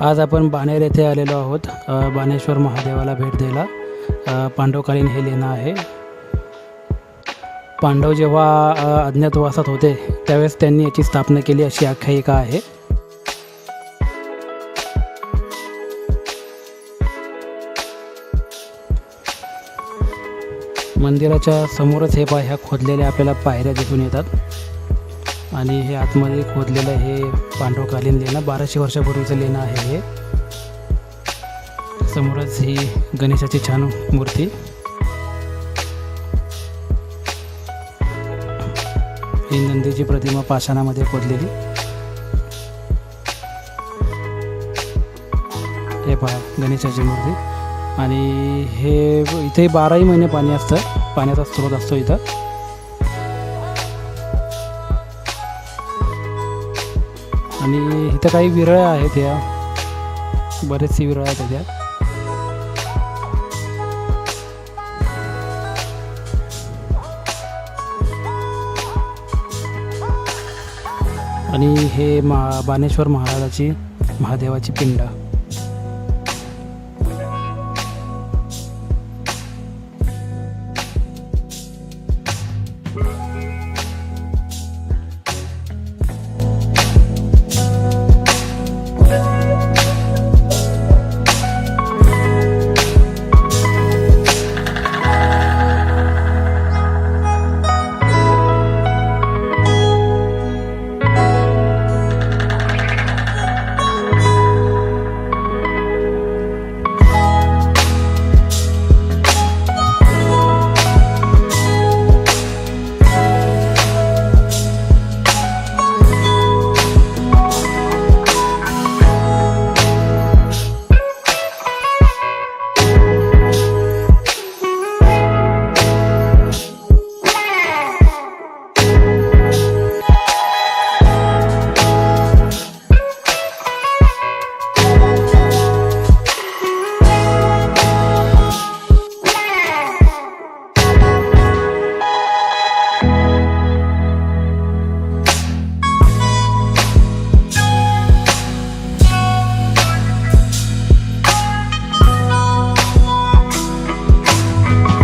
आज आपण बाणेर येथे आलेलो आहोत. बाणेश्वर महादेवाला भेट द्यायला. पांडवकालीन हे लेणं आहे. पांडव जेव्हा अज्ञातवासात होते त्यावेळेस त्यांनी याची स्थापना केली अशी आख्यायिका आहे. मंदिराच्या समोरच हे पाय ह्या खोदलेल्या आपल्याला पायऱ्या दिसून येतात. आणि हे आतमध्ये खोदलेलं हे पांडवकालीन लेणं बाराशे वर्षापूर्वीचं लेणं आहे हे. समोरच ही गणेशाची छान मूर्ती. ही नंदीची प्रतिमा पाषाणामध्ये खोदलेली. हे पहा गणेशाची मूर्ती. आणि हे इथे बाराही महिने पाणी असतं पाण्याचा स्रोत असतो इथं. आणि इथं काही विरळ आहेत या बरेचसे विरळ आहेत त्या आणि हे महा बानेश्वर महाराजाची महादेवाची पिंड